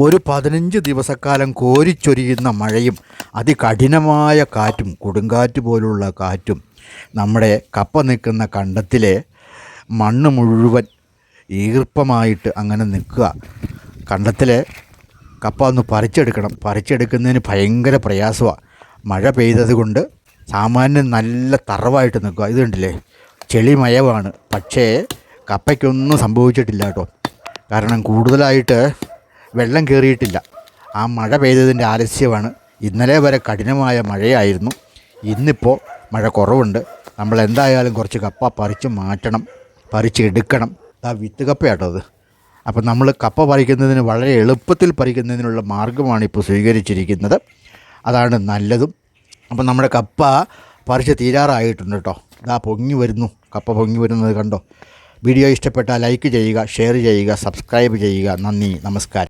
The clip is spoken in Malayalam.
ഒരു പതിനഞ്ച് ദിവസക്കാലം കോരിച്ചൊരിയുന്ന മഴയും അതികഠിനമായ കാറ്റും കൊടുങ്കാറ്റ് പോലുള്ള കാറ്റും നമ്മുടെ കപ്പ നിൽക്കുന്ന കണ്ടത്തിലെ മണ്ണ് മുഴുവൻ ഈർപ്പമായിട്ട് അങ്ങനെ നിൽക്കുക. കണ്ടത്തിലെ കപ്പ ഒന്ന് പറിച്ചെടുക്കണം. പറിച്ചെടുക്കുന്നതിന് ഭയങ്കര പ്രയാസമാണ് മഴ പെയ്തത് കൊണ്ട് സാമാന്യം നല്ല തറവായിട്ട് നിൽക്കുക. ഇത് കണ്ടില്ലേ? ചെളിമയമാണ് പക്ഷേ കപ്പയ്ക്കൊന്നും സംഭവിച്ചിട്ടില്ല കേട്ടോ. കാരണം കൂടുതലായിട്ട് വെള്ളം കയറിയിട്ടില്ല ആ മഴ പെയ്തതിന്റെ ആലസ്യമാണ് ഇന്നലെ വരെ കഠിനമായ മഴയായിരുന്നു. ഇന്നിപ്പോൾ മഴ കുറവുണ്ട്. നമ്മൾ എന്തായാലും കുറച്ച് കപ്പ പറിച്ച് മാറ്റണം പറിച്ച് എടുക്കണം. ആ വിത്ത് കപ്പയാട്ടോ അത്. അപ്പം നമ്മൾ കപ്പ പറിക്കുന്നതിന് വളരെ എളുപ്പത്തിൽ പറിക്കുന്നതിനുള്ള മാർഗമാണ് ഇപ്പോൾ സ്വീകരിച്ചിരിക്കുന്നത്. അതാണ് നല്ലതും. അപ്പം നമ്മുടെ കപ്പ പറിച്ച് തീരാറായിട്ടുണ്ട് കേട്ടോ. ഇതാ പൊങ്ങി വരുന്നു. കപ്പ പൊങ്ങി വരുന്നത് കണ്ടോ? വീഡിയോ ഇഷ്ടപ്പെട്ടാൽ ലൈക്ക് ചെയ്യുക ഷെയർ ചെയ്യുക സബ്സ്ക്രൈബ് ചെയ്യുക. നന്ദി. നമസ്കാരം.